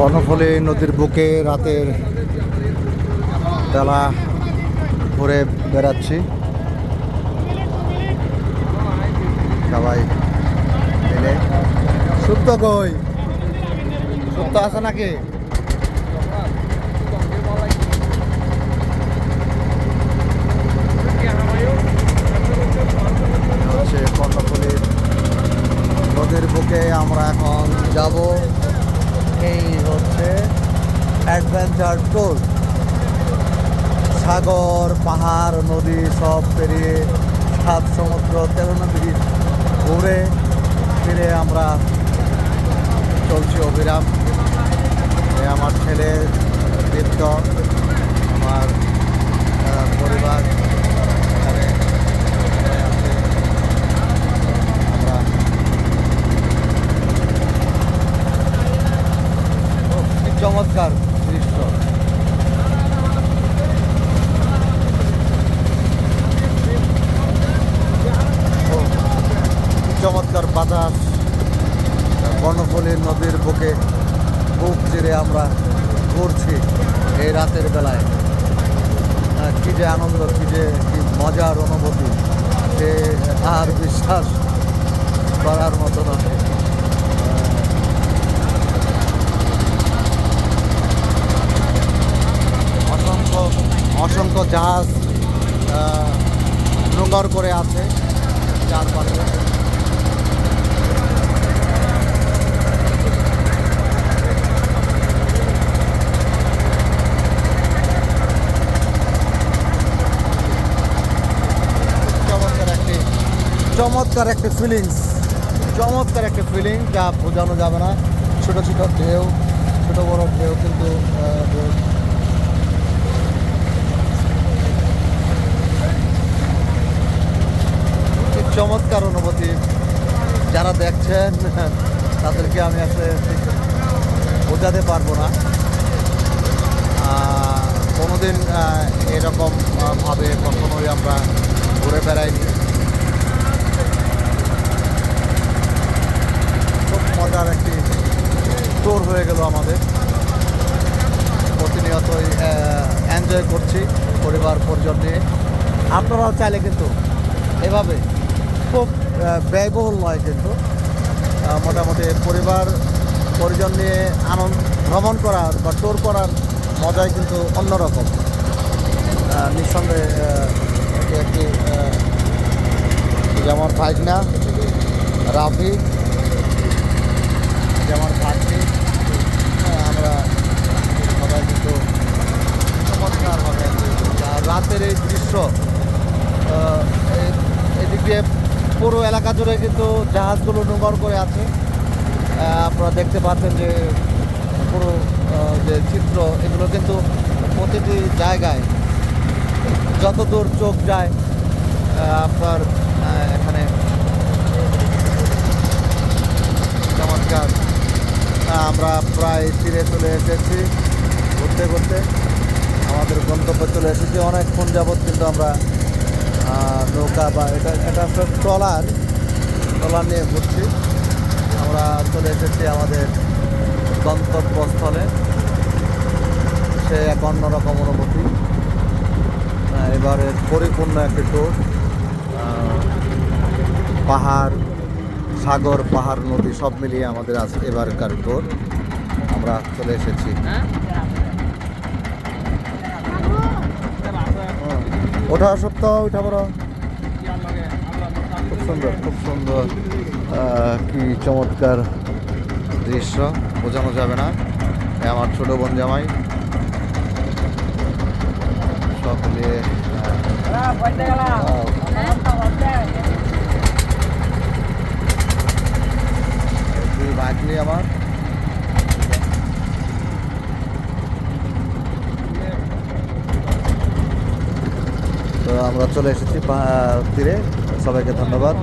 কর্ণফুলী নদীর বুকে রাতের বেলা ঘুরে বেড়াচ্ছি। সবাই মিলে। সুপ্ত কই? সুপ্ত আছে নাকি? হচ্ছে কর্ণফুলীর নদীর বুকে আমরা এখন যাব। এই হচ্ছে অ্যাডভেঞ্চার ট্যুর সাগর, পাহাড়, নদী সব পেরিয়ে সাত সমুদ্র, তেরো নদী ঘুরে ফিরে আমরা চলছি অবিরাম আমার ছেলে দীপ্ত আমার পরিবার এখানে এখানে আছে। আমরা ও, কি চমৎকার দৃশ্য। চমৎকার বাতাস কর্ণফুলী নদীর বুকে বুক চিরে আমরা ঘুরছি এই রাতের বেলায়। কী যে আনন্দ, কী যে, কি মজার অনুভূতি। সে আর বিশ্বাস করার মতো নয়। জাহাজ নোংর করে আছে চারপাশে। চমৎকার একটি ফিলিংস চমৎকার একটা ফিলিং যা বোঝানো যাবে না। ছোটো ছোটো ঢেউ, ছোটো বড় ঢেউ কিন্তু আহ, ঢেউ কি চমৎকার অনুভূতি যারা দেখছেন তাদেরকে আমি আসলে বোঝাতে পারব না। কোনোদিন আহ, এরকম ভাবে কখনোই আমরা ঘুরে বেড়াইনি। খুব মজার একটি ট্যুর হয়ে গেল আমাদের। প্রতিনিয়তই এনজয় করছি পরিবার পরিজন নিয়ে। আপনারাও চাইলে কিন্তু এভাবে খুব ব্যয়বহুল নয় কিন্তু। মোটামুটি পরিবার, পরিজন নিয়ে আনন্দ, ভ্রমণ করার বা ট্যুর করার মজাই কিন্তু অন্যরকম। নিঃসন্দেহে একটি যেমন ভাইগনা রাফি যেমন ভাবছি আমরা সবাই কিন্তু চমৎকারভাবে রাতের এই দৃশ্য এদিক দিয়ে পুরো এলাকা জুড়ে কিন্তু জাহাজগুলো নোংর করে আছে। আপনারা দেখতে পাচ্ছেন যে পুরো যে চিত্র, এগুলো কিন্তু প্রতিটি জায়গায় যত দূর চোখ যায় আপনার এখানে চমৎকার। আমরা প্রায় ফিরে চলে এসেছি ঘুরতে ঘুরতে। আমাদের গন্তব্যে চলে এসেছি। অনেকক্ষণ যাবৎ কিন্তু আমরা নৌকা বা এটা এটা আসলে ট্রলার। ট্রলার নিয়ে ঘুরছি। আমরা চলে এসেছি আমাদের গন্তব্যস্থলে। সে এক অন্যরকম অনুভূতি। এবারের পরিপূর্ণ একটি ট্যুর পাহাড়, সাগর, পাহাড়, নদী সব মিলিয়ে আমাদের আজ এবারকার ট্যুর আমরা চলে এসেছি। ওঠা সপ্তাহ ওঠা বড়। খুব সুন্দর খুব সুন্দর কি চমৎকার দৃশ্য বোঝানো যাবে না। আমার ছোট বোন জামাই। আহ, দুই ভাগ্নি আমার আমরা চলে এসেছি তীরে। সবাইকে ধন্যবাদ।